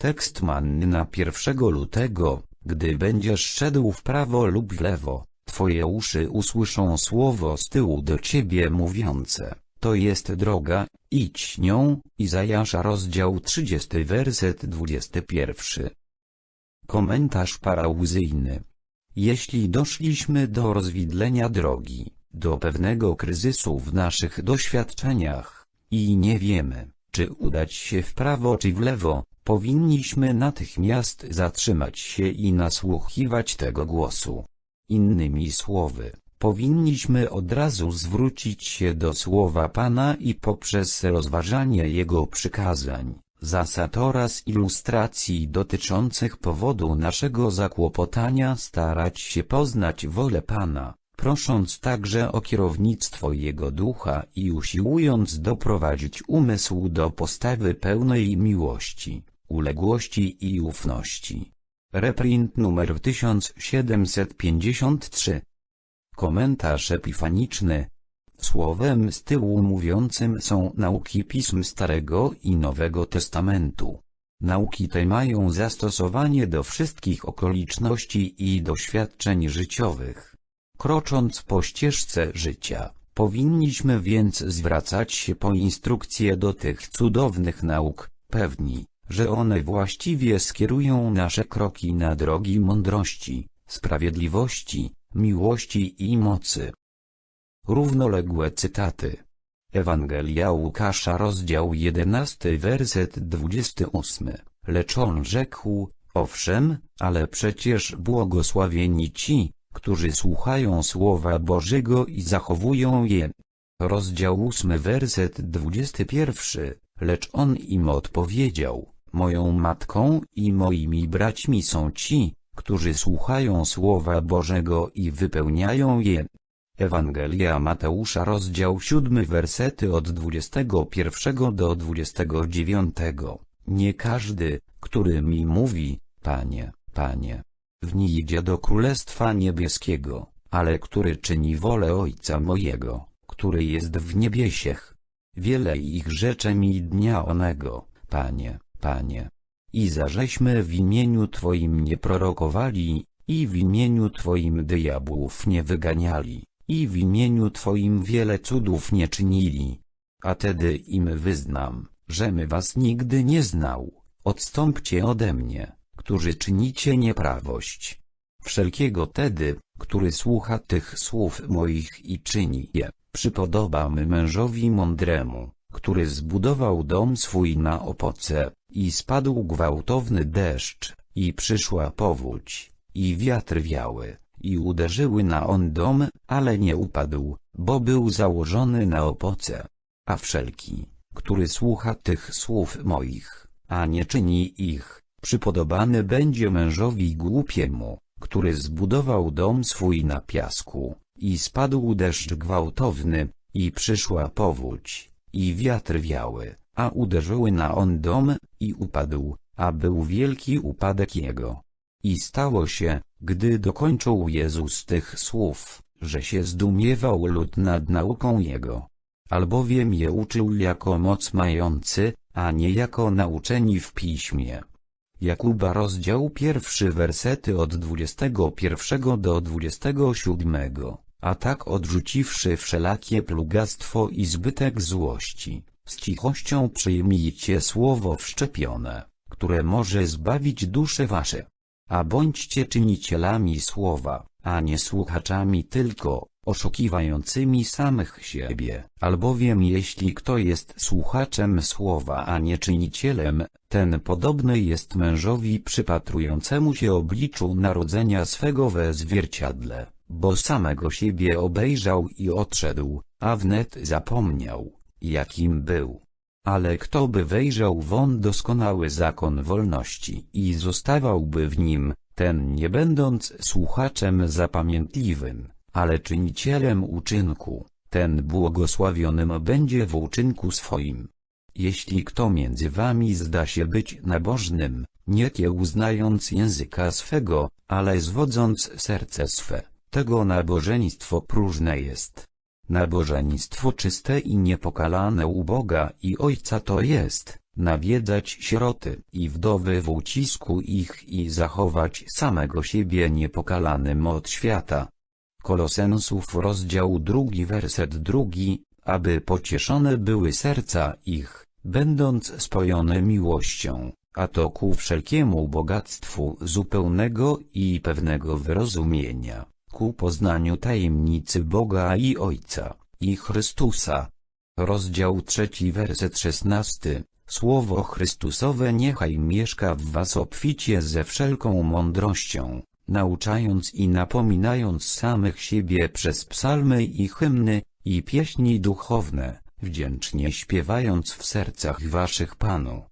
Tekst manny na 1 lutego, gdy będziesz szedł w prawo lub w lewo, twoje uszy usłyszą słowo z tyłu do ciebie mówiące, to jest droga, idź nią, Izajasza rozdział 30 werset 21. Komentarz parauzyjny Jeśli doszliśmy do rozwidlenia drogi, do pewnego kryzysu w naszych doświadczeniach, i nie wiemy, czy udać się w prawo czy w lewo, powinniśmy natychmiast zatrzymać się i nasłuchiwać tego głosu. Innymi słowy, powinniśmy od razu zwrócić się do słowa Pana i poprzez rozważanie Jego przykazań, zasad oraz ilustracji dotyczących powodu naszego zakłopotania starać się poznać wolę Pana prosząc także o kierownictwo Jego ducha i usiłując doprowadzić umysł do postawy pełnej miłości, uległości i ufności. Reprint numer 1753 Komentarz epifaniczny Słowem z tyłu mówiącym są nauki Pism Starego i Nowego Testamentu. Nauki te mają zastosowanie do wszystkich okoliczności i doświadczeń życiowych. Krocząc po ścieżce życia, powinniśmy więc zwracać się po instrukcje do tych cudownych nauk, pewni, że one właściwie skierują nasze kroki na drogi mądrości, sprawiedliwości, miłości i mocy. Równoległe cytaty Ewangelia Łukasza rozdział 11 werset 28 Lecz on rzekł, owszem, ale przecież błogosławieni ci, którzy słuchają Słowa Bożego i zachowują je. Rozdział 8 werset 21, lecz on im odpowiedział, moją matką i moimi braćmi są ci, którzy słuchają Słowa Bożego i wypełniają je. Ewangelia Mateusza rozdział 7 wersety od 21 do 29. Nie każdy, który mi mówi, Panie, Panie, idzie do Królestwa Niebieskiego, ale który czyni wolę Ojca mojego, który jest w niebiesiech. Wiele ich rzeczy mi dnia onego, Panie, Panie. I zażeśmy w imieniu Twoim nie prorokowali, i w imieniu Twoim diabłów nie wyganiali, i w imieniu Twoim wiele cudów nie czynili. A tedy im wyznam, że my was nigdy nie znał, odstąpcie ode mnie którzy czynicie nieprawość. Wszelkiego tedy, który słucha tych słów moich i czyni je, przypodobamy mężowi mądremu, który zbudował dom swój na opoce, i spadł gwałtowny deszcz, i przyszła powódź, i wiatr wiały, i uderzyły na on dom, ale nie upadł, bo był założony na opoce. A wszelki, który słucha tych słów moich, a nie czyni ich, Przypodobany będzie mężowi głupiemu, który zbudował dom swój na piasku, i spadł deszcz gwałtowny, i przyszła powódź, i wiatr wiały, a uderzyły na on dom, i upadł, a był wielki upadek jego. I stało się, gdy dokończył Jezus tych słów, że się zdumiewał lud nad nauką Jego. Albowiem je uczył jako moc mający, a nie jako nauczeni w piśmie. Jakuba rozdział pierwszy wersety od 21 do 27, a tak odrzuciwszy wszelakie plugastwo i zbytek złości, z cichością przyjmijcie słowo wszczepione, które może zbawić dusze wasze. A bądźcie czynicielami słowa, a nie słuchaczami tylko, oszukiwającymi samych siebie. Albowiem jeśli kto jest słuchaczem słowa a nie czynicielem, ten podobny jest mężowi przypatrującemu się obliczu narodzenia swego we zwierciadle, bo samego siebie obejrzał i odszedł, a wnet zapomniał, jakim był. Ale kto by wejrzał won doskonały zakon wolności i zostawałby w nim, ten nie będąc słuchaczem zapamiętliwym, ale czynicielem uczynku, ten błogosławionym będzie w uczynku swoim. Jeśli kto między wami zda się być nabożnym, nie kiełznając języka swego, ale zwodząc serce swe, tego nabożeństwo próżne jest. Nabożeństwo czyste i niepokalane u Boga i Ojca to jest, nawiedzać sieroty i wdowy w ucisku ich i zachować samego siebie niepokalanym od świata. Kolosensów rozdział drugi werset drugi, aby pocieszone były serca ich, będąc spojone miłością, a to ku wszelkiemu bogactwu zupełnego i pewnego wyrozumienia, ku poznaniu tajemnicy Boga i Ojca, i Chrystusa. Rozdział trzeci werset szesnasty. Słowo Chrystusowe niechaj mieszka w was obficie ze wszelką mądrością, nauczając i napominając samych siebie przez psalmy i hymny, i pieśni duchowne, wdzięcznie śpiewając w sercach waszych Panu.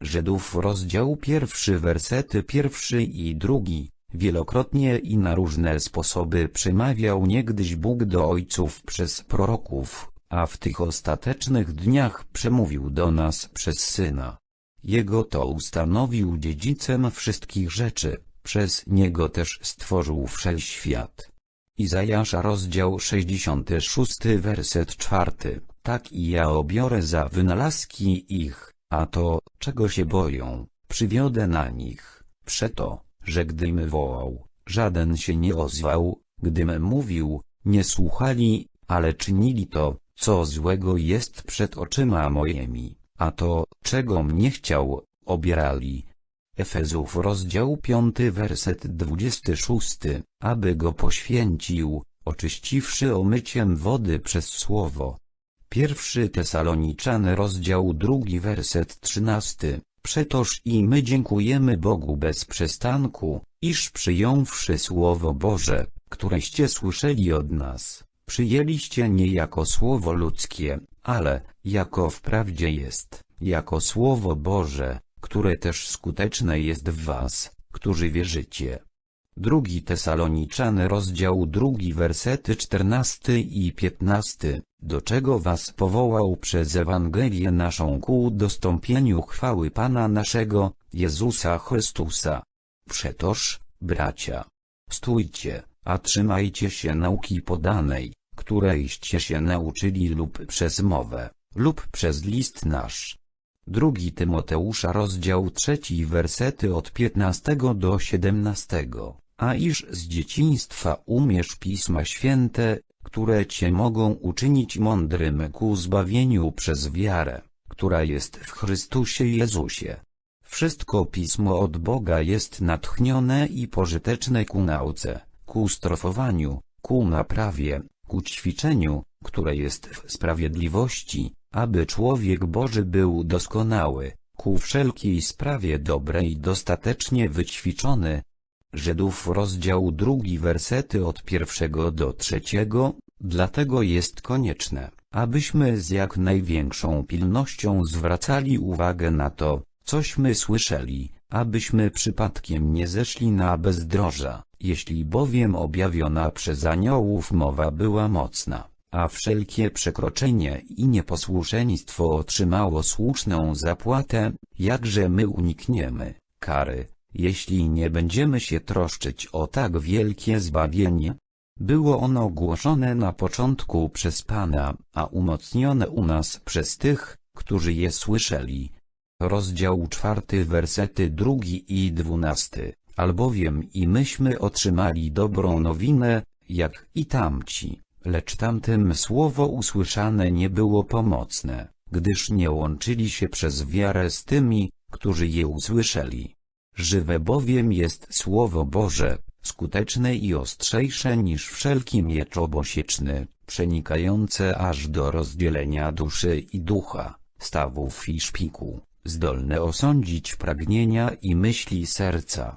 Żydów rozdział pierwszy wersety pierwszy i drugi, wielokrotnie i na różne sposoby przemawiał niegdyś Bóg do ojców przez proroków, a w tych ostatecznych dniach przemówił do nas przez Syna. Jego to ustanowił dziedzicem wszystkich rzeczy, przez Niego też stworzył wszechświat. Izajasza rozdział 66 werset 4 Tak i ja obiorę za wynalazki ich, a to, czego się boją, przywiodę na nich, przeto, że gdym wołał, żaden się nie ozwał, gdym mówił, nie słuchali, ale czynili to, co złego jest przed oczyma moimi, a to, czego mnie chciał, obierali. Efezów rozdział 5 werset 26, aby go poświęcił, oczyściwszy omyciem wody przez słowo. Pierwszy Tesaloniczan rozdział 2 werset 13, Przetoż i my dziękujemy Bogu bez przestanku, iż przyjąwszy Słowo Boże, któreście słyszeli od nas, przyjęliście nie jako słowo ludzkie, ale, jako wprawdzie jest, jako Słowo Boże, które też skuteczne jest w was, którzy wierzycie. Drugi Tesaloniczan rozdział drugi wersety czternasty i piętnasty, do czego was powołał przez Ewangelię naszą ku dostąpieniu chwały Pana naszego, Jezusa Chrystusa. Przetoż, bracia, stójcie, a trzymajcie się nauki podanej, którejście się nauczyli lub przez mowę, lub przez list nasz. Drugi Tymoteusza rozdział trzeci wersety od 15 do 17 a iż z dzieciństwa umiesz Pisma Święte, które cię mogą uczynić mądrym ku zbawieniu przez wiarę, która jest w Chrystusie Jezusie. Wszystko Pismo od Boga jest natchnione i pożyteczne ku nauce, ku strofowaniu, ku naprawie, ku ćwiczeniu, które jest w sprawiedliwości, aby człowiek Boży był doskonały, ku wszelkiej sprawie dobrej dostatecznie wyćwiczony, Żydów rozdział drugi wersety od pierwszego do trzeciego, dlatego jest konieczne, abyśmy z jak największą pilnością zwracali uwagę na to, cośmy słyszeli, abyśmy przypadkiem nie zeszli na bezdroża, jeśli bowiem objawiona przez aniołów mowa była mocna, a wszelkie przekroczenie i nieposłuszeństwo otrzymało słuszną zapłatę, jakże my unikniemy kary, jeśli nie będziemy się troszczyć o tak wielkie zbawienie. Było ono głoszone na początku przez Pana, a umocnione u nas przez tych, którzy je słyszeli. Rozdział czwarty wersety drugi i dwunasty. Albowiem i myśmy otrzymali dobrą nowinę, jak i tamci, lecz tamtym słowo usłyszane nie było pomocne, gdyż nie łączyli się przez wiarę z tymi, którzy je usłyszeli. Żywe bowiem jest Słowo Boże, skuteczne i ostrzejsze niż wszelki miecz obosieczny, przenikające aż do rozdzielenia duszy i ducha, stawów i szpiku, zdolne osądzić pragnienia i myśli serca.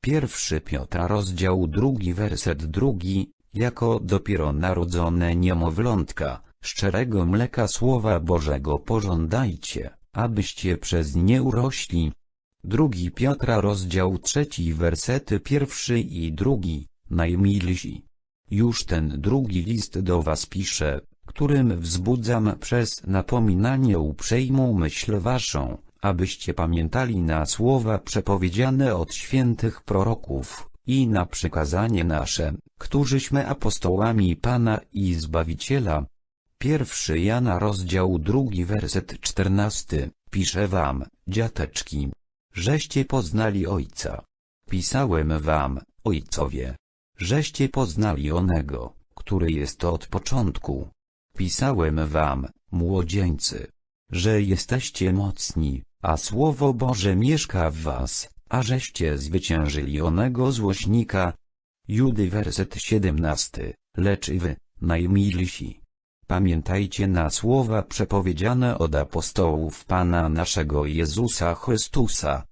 Pierwszy Piotra rozdział drugi werset drugi, jako dopiero narodzone niemowlątka, szczerego mleka Słowa Bożego pożądajcie, abyście przez nie urośli, Drugi Piotra rozdział trzeci wersety pierwszy i drugi, najmilsi. Już ten drugi list do was piszę, którym wzbudzam przez napominanie uprzejmą myśl waszą, abyście pamiętali na słowa przepowiedziane od świętych proroków, i na przykazanie nasze, którzyśmy apostołami Pana i Zbawiciela. Pierwszy Jana rozdział drugi werset czternasty. piszę wam, dziateczki, żeście poznali ojca. Pisałem wam, ojcowie, żeście poznali onego, który jest od początku. Pisałem wam, młodzieńcy, że jesteście mocni, a Słowo Boże mieszka w was, a żeście zwyciężyli onego złośnika. Judy werset 17, lecz wy, najmilsi, pamiętajcie na słowa przepowiedziane od apostołów Pana naszego Jezusa Chrystusa.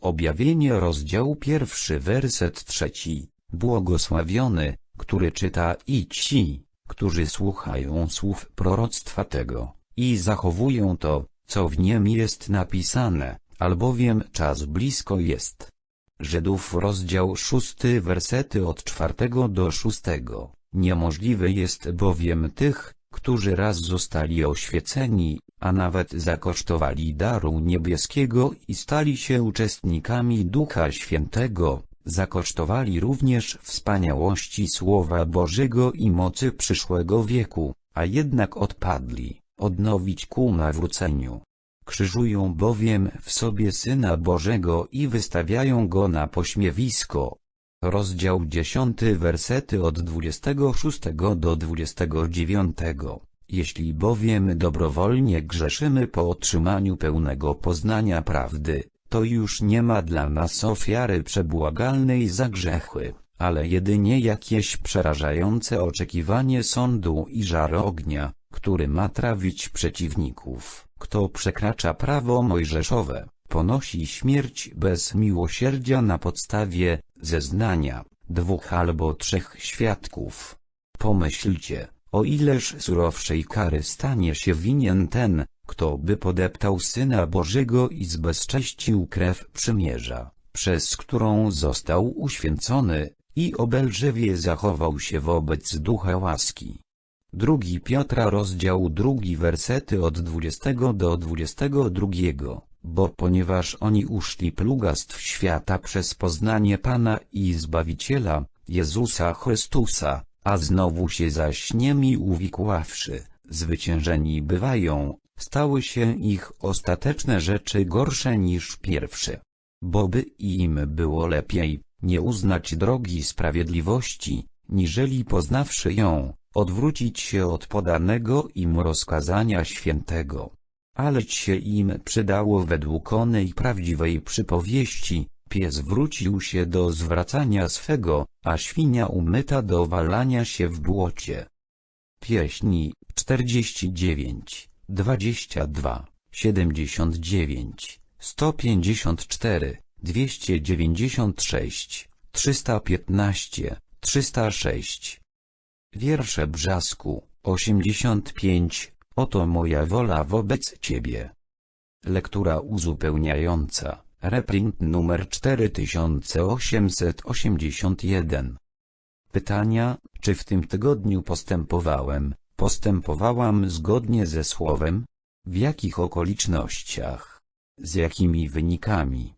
Objawienie rozdział pierwszy werset trzeci, błogosławiony, który czyta i ci, którzy słuchają słów proroctwa tego, i zachowują to, co w niem jest napisane, albowiem czas blisko jest. Żydów rozdział szósty wersety od czwartego do szóstego. Niemożliwe jest bowiem tych, którzy raz zostali oświeceni, a nawet zakosztowali daru niebieskiego i stali się uczestnikami Ducha Świętego, zakosztowali również wspaniałości Słowa Bożego i mocy przyszłego wieku, a jednak odpadli, odnowić ku nawróceniu. Krzyżują bowiem w sobie Syna Bożego i wystawiają Go na pośmiewisko. Rozdział 10 wersety od 26 do 29. Jeśli bowiem dobrowolnie grzeszymy po otrzymaniu pełnego poznania prawdy, to już nie ma dla nas ofiary przebłagalnej za grzechy, ale jedynie jakieś przerażające oczekiwanie sądu i żar ognia, który ma trawić przeciwników. Kto przekracza prawo mojżeszowe, ponosi śmierć bez miłosierdzia na podstawie zeznania dwóch albo trzech świadków. Pomyślcie, o ileż surowszej kary stanie się winien ten, kto by podeptał Syna Bożego i zbezcześcił krew przymierza, przez którą został uświęcony, i obelżywie zachował się wobec ducha łaski. Drugi Piotra rozdział drugi wersety od 20 do 22 bo ponieważ oni uszli plugastw świata przez poznanie Pana i Zbawiciela, Jezusa Chrystusa, a znowu się zaś niemi uwikławszy, zwyciężeni bywają, stały się ich ostateczne rzeczy gorsze niż pierwsze. Bo by im było lepiej, nie uznać drogi sprawiedliwości, niżeli poznawszy ją, odwrócić się od podanego im rozkazania świętego. Aleć się im przydało według onej prawdziwej przypowieści, pies wrócił się do zwracania swego, a świnia umyta do walania się w błocie. Pieśni 49, 22, 79, 154, 296, 315, 306. Wiersze Brzasku, 85, Oto moja wola wobec Ciebie. Lektura uzupełniająca, reprint numer 4881. Pytania, czy w tym tygodniu postępowałem, postępowałam zgodnie ze słowem? W jakich okolicznościach? Z jakimi wynikami?